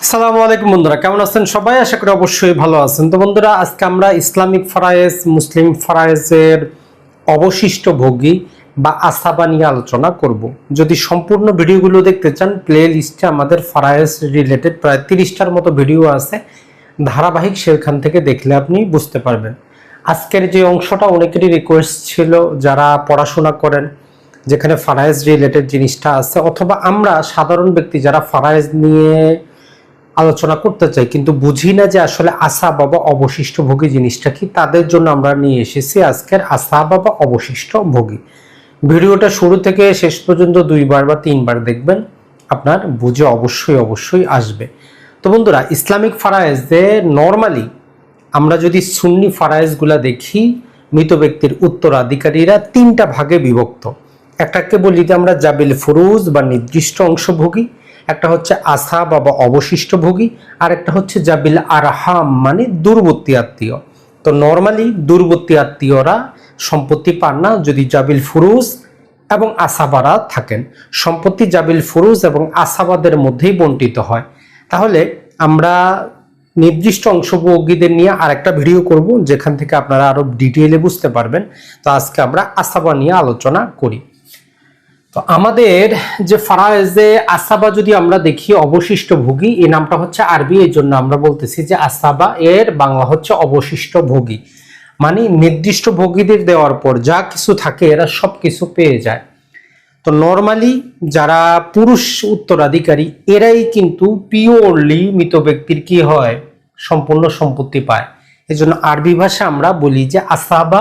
আসসালামু আলাইকুম বন্ধুরা, কেমন আছেন সবাই? আশা করি অবশ্যই ভালো আছেন। তো বন্ধুরা, আজকে আমরা ইসলামিক ফারায়েজ, মুসলিম ফারায়েজের অবশিষ্ট ভোগী বা আসাবা নিয়ে আলোচনা করব। যদি সম্পূর্ণ ভিডিওগুলো দেখতে চান প্লে লিস্টে আমাদের ফারায়েজ রিলেটেড প্রায় তিরিশটার মতো ভিডিও আছে। ধারাবাহিক সেখান থেকে দেখলে আপনি বুঝতে পারবেন। আজকের যে অংশটা, অনেকেরই রিকোয়েস্ট ছিল যারা পড়াশোনা করেন, যেখানে ফারায়েজ রিলেটেড জিনিসটা আছে, অথবা আমরা সাধারণ ব্যক্তি যারা ফারায়েজ নিয়ে আলোচনা করতে চাই, কিন্তু বুঝি না যে আসলে আশা বাবা অবশিষ্ট ভোগী জিনিসটা কি? তাদের জন্য আমরা নিয়ে এসেছি আজকের আশা বাবা অবশিষ্ট ভোগী ভিডিওটা শুরু থেকে শেষ পর্যন্ত দুইবার বা তিনবার দেখবেন, আপনার বুঝে অবশ্যই অবশ্যই আসবে। তো বন্ধুরা, ইসলামিক ফারায়েজে নর্মালি আমরা যদি সুন্নি ফারায়েজগুলা দেখি, মৃত ব্যক্তির উত্তরাধিকারীরা তিনটা ভাগে বিভক্ত। একটাকে বলি যে আমরা জাবিল ফুরুজ বা নির্দিষ্ট অংশভোগী একটা হচ্ছে আশা বাবা অবশিষ্ট ভোগী আর একটা হচ্ছে জাবিল আরহাম মানে দূরবর্তী আত্মীয়। তো নর্মালি দূরবর্তী আত্মীয়রা সম্পত্তি পান না যদি জাবিল ফুরুজ এবং আসাবারা থাকেন। সম্পত্তি জাবিল ফুরুজ এবং আসাবাদের মধ্যেই বন্টিত হয়। তাহলে আমরা নির্দিষ্ট অংশভোগীদের নিয়ে আরেকটা ভিডিও করব, যেখান থেকে আপনারা আরও ডিটেইলে বুঝতে পারবেন। তো আজকে আমরা আসাবা নিয়ে আলোচনা করি। তো আমাদের যে ফারায়েজে আসাবা যদি আমরা দেখি অবশিষ্ট ভোগী এই নামটা হচ্ছে আরবি এর জন্য আমরা বলতেছি যে আসাবা, এর বাংলা হচ্ছে অবশিষ্ট ভোগী মানে নির্দিষ্ট ভোগীদের দেওয়ার পর যা কিছু থাকে, এরা সব কিছু পেয়ে যায়। তো নর্মালি যারা পুরুষ উত্তরাধিকারী, এরাই কিন্তু পিওরলি মৃত ব্যক্তির কি হয়? সম্পূর্ণ সম্পত্তি পায়। এজন্য আরবি ভাষা আমরা বলি যে আসাবা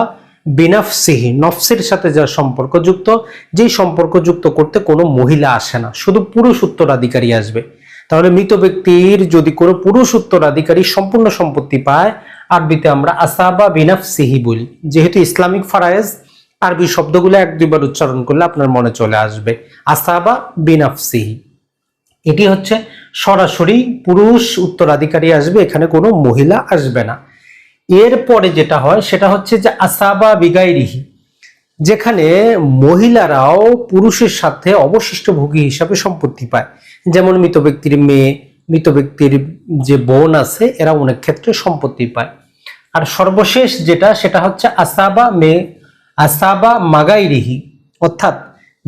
বিনাফসিহি, নফসের সাথে যা সম্পর্কযুক্ত, যেই সম্পর্কযুক্ত করতে কোনো মহিলা আসে না, শুধু পুরুষ উত্তরাধিকারী আসবে। তাহলে মৃত ব্যক্তির যদি কোনো পুরুষ উত্তরাধিকারী সম্পূর্ণ সম্পত্তি পায়, আরবিতে আমরা আসাবা বিনাফসিহি বলি। যেহেতু ইসলামিক ফারায়েজ, আরবি শব্দগুলো এক দুইবার উচ্চারণ করলে আপনার মনে চলে আসবে। আসাবা বিনাফসিহি। এটি হচ্ছে সরাসরি পুরুষ উত্তরাধিকারী আসবে, এখানে কোনো মহিলা আসবে না। এরপরে যেটা হয়, সেটা হচ্ছে যে আসাবা বিগাইরিহি, যেখানে মহিলারাও পুরুষের সাথে অবশিষ্ট ভোগী হিসাবে সম্পত্তি পায়। যেমন মৃত ব্যক্তির মেয়ে, মৃত ব্যক্তির যে বোন আছে এরা অনেক ক্ষেত্রে সম্পত্তি পায়। আর সর্বশেষ যেটা, সেটা হচ্ছে আসাবা মেয়ে আসাবা মাগাইরিহি, অর্থাৎ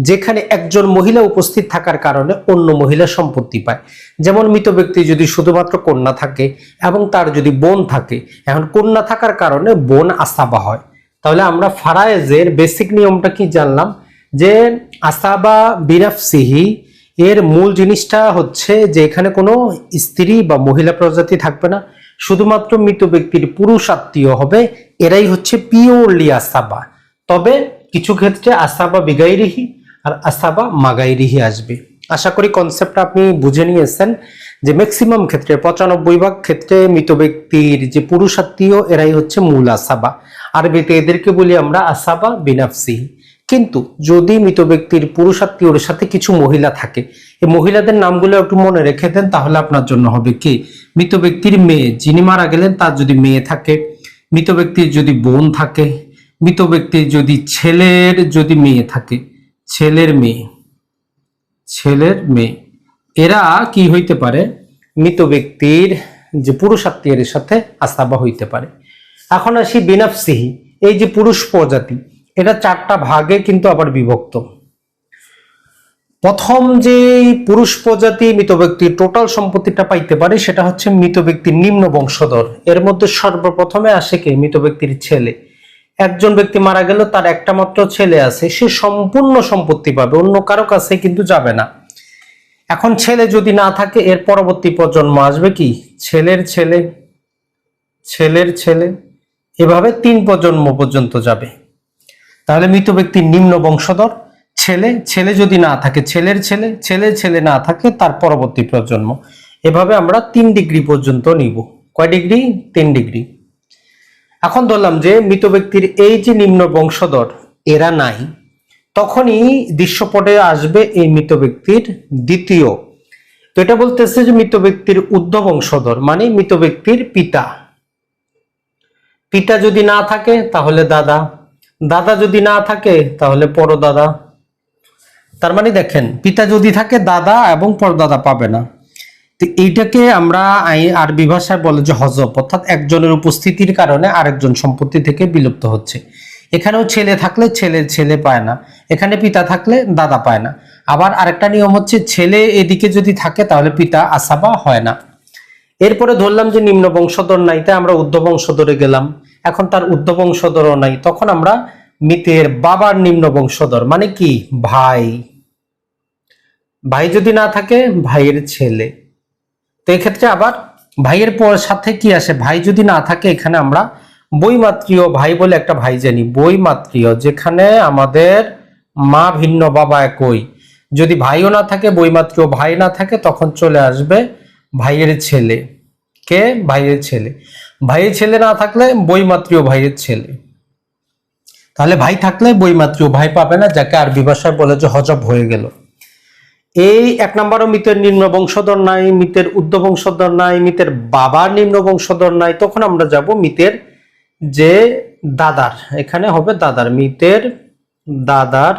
যেখানে একজন মহিলা উপস্থিত থাকার কারণে অন্য মহিলা সম্পত্তি পায়। যেমন মৃত ব্যক্তি যদি শুধুমাত্র কন্যা থাকে এবং তার যদি বোন থাকে, এখন কন্যা থাকার কারণে বোন আসাবা হয়। তাহলে আমরা ফারায়েজের বেসিক নিয়মটা কি জানলাম? যে আসাবা বিরাফসিহি এর মূল জিনিসটা হচ্ছে যে এখানে কোনো স্ত্রী বা মহিলা প্রজাতি থাকবে না। শুধুমাত্র মৃত ব্যক্তির পুরুষ আত্মীয় হবে, এরাই হচ্ছে পিওরলি আসাবা। তবে কিছু ক্ষেত্রে আসাবা বিগাইরিহি আর আসাবা মাগাইরিহি আসবে। আশা করি কনসেপ্টটা আপনি বুঝে নিয়েছেন যে ম্যাক্সিমাম ক্ষেত্রে, পঁচানব্বই ভাগ ক্ষেত্রে মৃত ব্যক্তির যে পুরুষ আত্মীয় এরাই হচ্ছে মূল আসাবা। আরবিতে এদেরকে বলি আমরা আসাবা বিনাফসিহি কিন্তু যদি মৃত ব্যক্তির পুরুষ আত্মীয়র সাথে কিছু মহিলা থাকে, এই মহিলাদের নামগুলো একটু মনে রেখে দেন, তাহলে আপনার জন্য হবে কি? মৃত ব্যক্তির মেয়ে, যিনি মারা গেলেন, তার যদি মেয়ে থাকে, মৃত ব্যক্তির যদি বোন থাকে, মৃত ব্যক্তির যদি ছেলের যদি মেয়ে থাকে ছেলের মেয়ে। ছেলের মেয়ে। এরা কি হইতে পারে? মৃত ব্যক্তির যে পুরুষ আত্মীয়ের সাথে আস্তাবা হইতে পারে। এখন আসি বিনাফসিহি, এই যে পুরুষ প্রজাতি, এটা চারটা ভাগে কিন্তু আবার বিভক্ত। প্রথম যে পুরুষ প্রজাতি, মৃত ব্যক্তির টোটাল সম্পত্তিটা পাইতে পারে, সেটা হচ্ছে মৃত ব্যক্তির নিম্ন বংশধর। এর মধ্যে সর্বপ্রথমে আসে কে? মৃত ব্যক্তির ছেলে। একজন ব্যক্তি মারা গেল, তার একটা মাত্র ছেলে আছে, সে সম্পূর্ণ সম্পত্তি পাবে, অন্য কারও কাছে কিন্তু যাবে না। এখন ছেলে যদি না থাকে, এর পরবর্তী প্রজন্ম আসবে কি? ছেলের ছেলে ছেলের ছেলে, এভাবে তিন প্রজন্ম পর্যন্ত যাবে। তাহলে মৃত ব্যক্তির নিম্ন বংশধর, ছেলে ছেলে যদি না থাকে, ছেলের ছেলে ছেলে ছেলে না থাকে, তার পরবর্তী প্রজন্ম। এভাবে আমরা তিন ডিগ্রি পর্যন্ত নিব। কয় ডিগ্রি? তিন ডিগ্রি। এখন ধরলাম যে মৃত ব্যক্তির এই যে নিম্ন বংশধর এরা নাই, তখনই দৃশ্যপটে আসবে এই মৃত ব্যক্তির দ্বিতীয়। তো এটা বলতেছে যে মৃত ব্যক্তির ঊর্ধ্ব বংশধর মানে মৃত ব্যক্তির পিতা। পিতা যদি না থাকে, তাহলে দাদা। দাদা যদি না থাকে, তাহলে পরদাদা। তার মানে দেখেন, পিতা যদি থাকে, দাদা এবং পরদাদা পাবে না। তো এইটাকে আমরা আরবি ভাষায় বলে যে হজব, অর্থাৎ একজনের উপস্থিতির কারণে আরেকজন সম্পত্তি থেকে বিলুপ্ত হচ্ছে। এখানেও ছেলে থাকলে ছেলে ছেলে পায় না। এখানে পিতা থাকলে দাদা পায় না। আবার আরেকটা নিয়ম হচ্ছে, ছেলে এদিকে যদি থাকে তাহলে পিতা আসাবা হয় না। এরপরে ধরলাম যে নিম্ন বংশধর নাই আমরা ঊর্ধ্ব বংশধরে গেলাম। এখন তার ঊর্ধ্ব বংশধরও নাই। তখন আমরা মৃতের বাবার নিম্ন বংশধর মানে কি? ভাই। ভাই যদি না থাকে, ভাইয়ের ছেলে। তো এক্ষেত্রে আবার ভাইয়ের পর সাথে কি আসে? ভাই যদি না থাকে, এখানে আমরা বইমাত্রীয় ভাই বলে একটা ভাই জানি। বইমাত্রীয় যেখানে আমাদের মা ভিন্ন, বাবা একই। যদি ভাইও না থাকে বইমাত্রীয় ভাই না থাকে, তখন চলে আসবে ভাইয়ের ছেলে। কে? ভাইয়ের ছেলে। ভাইয়ের ছেলে না থাকলে বইমাত্রীয় ভাইয়ের ছেলে। তাহলে ভাই থাকলে বইমাত্রীয় ভাই পাবে না, যাকে আরবি ভাষায় বলে যে হজব হয়ে গেল। এই এক নম্বরও মিতের নিম্ন বংশধর নাই, মিতের উদ্ধ বংশধর নাই, মিতের বাবার নিম্ন বংশধর নাই। তখন আমরা যাব মিতের যে দাদার, এখানে হবে দাদার, মিতের দাদার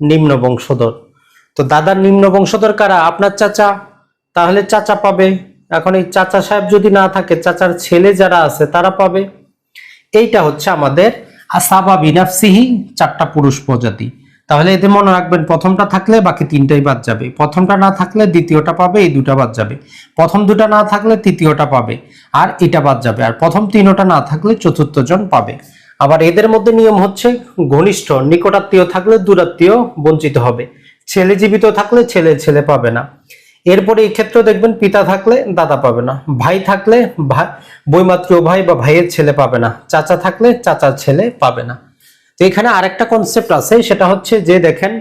নিম্ন বংশধর। তো দাদার নিম্ন বংশধর কারা? আপনার চাচা। তাহলে চাচা পাবে। এখন এই চাচা সাহেব যদি না থাকে, চাচার ছেলে যারা আছে, তারা পাবে। এইটা হচ্ছে আমাদের আসাবা বিনাফসিহি চারটা পুরুষ প্রজাতি। তাহলে এতে মনে রাখবেন, প্রথমটা থাকলে বাকি তিনটাই বাদ যাবে। প্রথমটা না থাকলে দ্বিতীয়টা পাবে, এই দুটা বাদ যাবে। প্রথম দুটা না থাকলে তৃতীয়টা পাবে, আর এটা বাদ যাবে। আর প্রথম তিনোটা না থাকলে চতুর্থ জন পাবে। আবার এদের মধ্যে নিয়ম হচ্ছে, ঘনিষ্ঠ, নিকটাত্মীয় থাকলে দূরাত্মীয় বঞ্চিত হবে। ছেলে জীবিত থাকলে ছেলে ছেলে পাবে না। এরপরে এই ক্ষেত্রে দেখবেন, পিতা থাকলে দাদা পাবে না। ভাই থাকলে ভাই বইমাত্রীয় ভাই বা ভাইয়ের ছেলে পাবে না। চাচা থাকলে চাচার ছেলে পাবে না। তো এখানে আরেকটা কনসেপ্ট আছে, সেটা হচ্ছে যে দেখেন,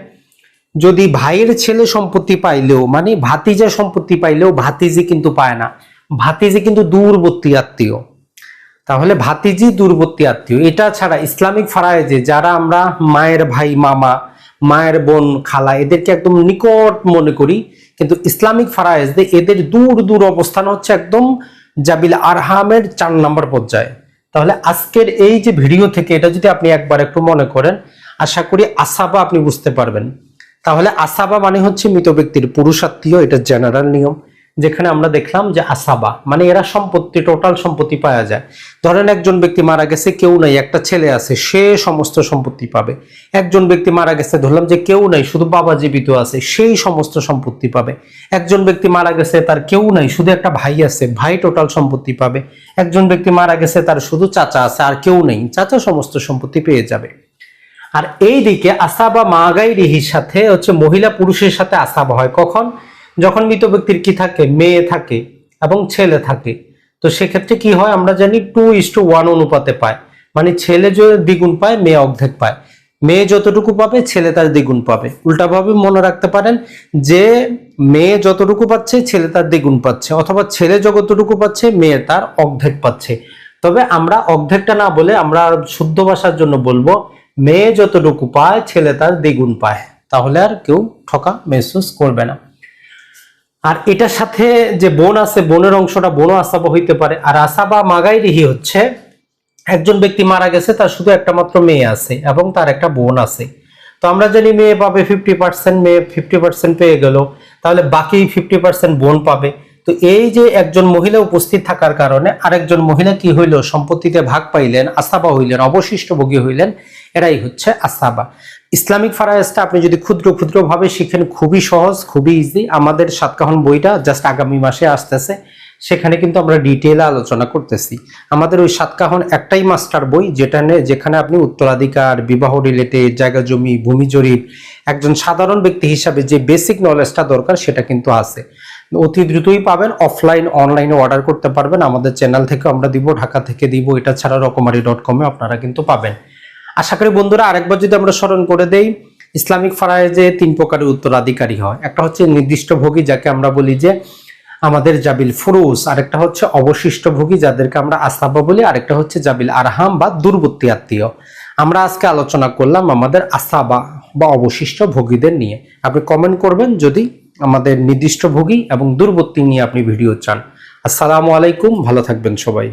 যদি ভাইয়ের ছেলে সম্পত্তি পাইলেও মানে ভাতিজা সম্পত্তি পাইলেও ভাতিজি কিন্তু পায় না। ভাতিজি কিন্তু দূরবর্তী আত্মীয়। তাহলে ভাতিজি দূরবর্তী আত্মীয়। এটা ছাড়া ইসলামিক ফারায়েজে যারা আমরা মায়ের ভাই, মামা, মায়ের বোন, খালা, এদেরকে একদম নিকট মনে করি, কিন্তু ইসলামিক ফারায়েজে এদের দূর দূর অবস্থান হচ্ছে একদম জাবিল আরহামের চার নম্বর পর্যায়ে। তাহলে আজকের এই যে ভিডিও থেকে এটা যদি আপনি একবার একটু মনে করেন, আশা করি আসাবা আপনি বুঝতে পারবেন। তাহলে আসাবা মানে হচ্ছে মৃত ব্যক্তির পুরুষাত্মীয়, এটা জেনারেল নিয়ম। যেখানে আমরা দেখলাম যে আসাবা মানে এরা সম্পত্তি টোটাল সম্পত্তি পাওয়া যায়। ধরেন একজন ব্যক্তি মারা গেছে, কেউ নাই, একটা ছেলে আছে, সে সমস্ত সম্পত্তি পাবে। একজন ব্যক্তি মারা গেছে, ধরলাম যে কেউ নাই, শুধু বাবা জীবিত আছে, সেই সমস্ত সম্পত্তি পাবে। একজন ব্যক্তি মারা গেছে, তার কেউ নাই, শুধু একটা ভাই আছে, ভাই টোটাল সম্পত্তি পাবে। একজন ব্যক্তি মারা গেছে, তার শুধু চাচা আছে, আর কেউ নেই, চাচা সমস্ত সম্পত্তি পেয়ে যাবে। আর এই দিকে আসাবা মাগাইরিহির সাথে হচ্ছে মহিলা পুরুষের সাথে আসাবা হয়। কখন? যখন মৃত ব্যক্তির কি থাকে, মেয়ে থাকে এবং ছেলে থাকে, তো সেক্ষেত্রে কি হয় আমরা জানি টু ইস টু ওয়ান অনুপাতে পায়। মানে ছেলে যে দ্বিগুণ পায়, মেয়ে অর্ধেক পায়। মেয়ে যতটুকু পাবে, ছেলে তার দ্বিগুণ পাবে। উল্টাভাবে মনে রাখতে পারেন যে মেয়ে যতটুকু পাচ্ছে, ছেলে তার দ্বিগুণ পাচ্ছে, অথবা ছেলে যতটুকু পাচ্ছে, মেয়ে তার অর্ধেক পাচ্ছে। তবে আমরা অর্ধেকটা না বলে আমরা শুদ্ধ ভাষার জন্য বলব, মেয়ে যতটুকু পায়, ছেলে তার দ্বিগুণ পায়। তাহলে আর কেউ ঠকা মেহসুস করবে না। আর এটার সাথে যে বোন আছে, বোনের অংশটা বোনও আসাবা হইতে পারে। আর আসাবা মাগাইরিহি হচ্ছে, একজন ব্যক্তি মারা গেছে, তার শুধু একটা মাত্র মেয়ে আছে এবং তার একটা বোন আছে। তো আমরা জানি মেয়ে পাবে ফিফটি পার্সেন্ট মেয়ে ফিফটি পার্সেন্ট পেয়ে গেল। তাহলে বাকি ফিফটি পার্সেন্ট বোন পাবে। তো এই যে একজন মহিলা উপস্থিত থাকার কারণে আরেকজন মহিলা কি হইল? সম্পত্তিতে ভাগ পাইলেন, আসাবা হইলেন অবশিষ্ট ভোগী হইলেন, এরাই হচ্ছে আসাবা। ইসলামিক ফারায়েজটা আপনি যদি ক্ষুদ্র ক্ষুদ্র ভাবে শিখেন, খুবই সহজ, খুবই ইজি আমাদের সাতকাহন বইটা জাস্ট আগামী মাসে আসতেছে, সেখানে কিন্তু আমরা ডিটেলে আলোচনা করতেছি। আমাদের ওই সাতকাহন একটাই মাস্টার বই, যেটা যেখানে আপনি উত্তরাধিকার, বিবাহ রিলেটেড জায়গা জমি, ভূমি জরিপ, একজন সাধারণ ব্যক্তি হিসাবে যে বেসিক নলেজটা দরকার, সেটা কিন্তু আছে। অতি দ্রুতই পাবেন। অফলাইন অনলাইনে অর্ডার করতে পারবেন। আমাদের চ্যানেল থেকে আমরা দিব, ঢাকা থেকে দিব। এটা ছাড়া রকমারি ডট কমে আপনারা কিন্তু পাবেন। আশা করি বন্ধুরা, আরেকবার যদি আমরা স্মরণ করে দেই, ইসলামিক ফারায়েজে তিন প্রকারের উত্তরাধিকারী হয়। একটা হচ্ছে নির্দিষ্ট ভোগী যাকে আমরা বলি যে আমাদের জাবিল ফুরুস আরেকটা হচ্ছে অবশিষ্ট ভোগী যাদেরকে আমরা আসাবা বলি। আরেকটা হচ্ছে জাবিল আরহাম বা দূরবর্তী আত্মীয়। আমরা আজকে আলোচনা করলাম আমাদের আসাবা বা অবশিষ্ট ভোগীদের নিয়ে। আপনি কমেন্ট করবেন যদি আমাদের নির্দিষ্ট ভোগী এবং দূরবর্তী নিয়ে আপনি ভিডিও চান। আসসালামু আলাইকুম ভালো থাকবেন সবাই।